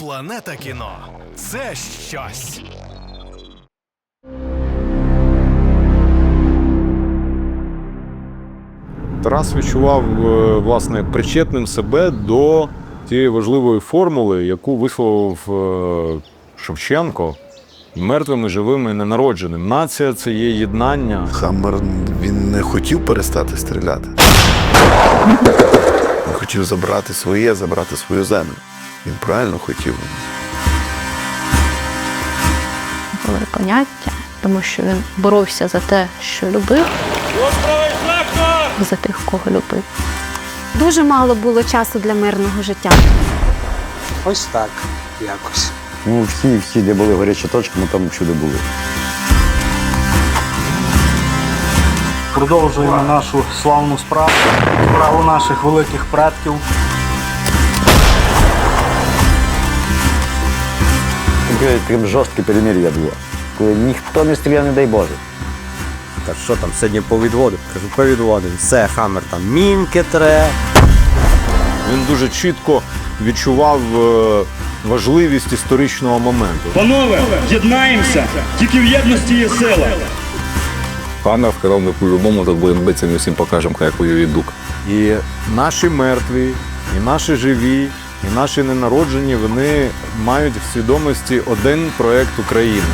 Планета кіно це щось. Тарас відчував е, власне причетним себе до тієї важливої формули, яку висловив е, Шевченко мертвими, живими, ненародженим. Нація це є єднання. Хаммер він не хотів перестати стріляти. Він хотів забрати своє, забрати свою землю. Він правильно хотів. були поняття, тому що він боровся за те, що любив, за тих, кого любив. Дуже мало було часу для мирного життя. Ось так якось. Ну, всі, всі, де були гарячі точки, ми там всюди були. Продовжуємо нашу славну справу, справу наших великих предків. Таке, таке жорстке перемир'я було. Коли ніхто не стріляв, не дай Боже. Та що там сьогодні повідводив? Кажу, повідводив. Все, хамер там мінки тре. Він дуже чітко відчував е, важливість історичного моменту. Панове, єднаємося! Тільки в єдності є сила. Хаммер сказав, ми по-любому тут будемо битися, ми всім покажемо, як воює дук. І наші мертві, і наші живі, і наші ненароджені, вони мають в свідомості один проект України.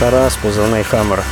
Тарас, позивний хамер.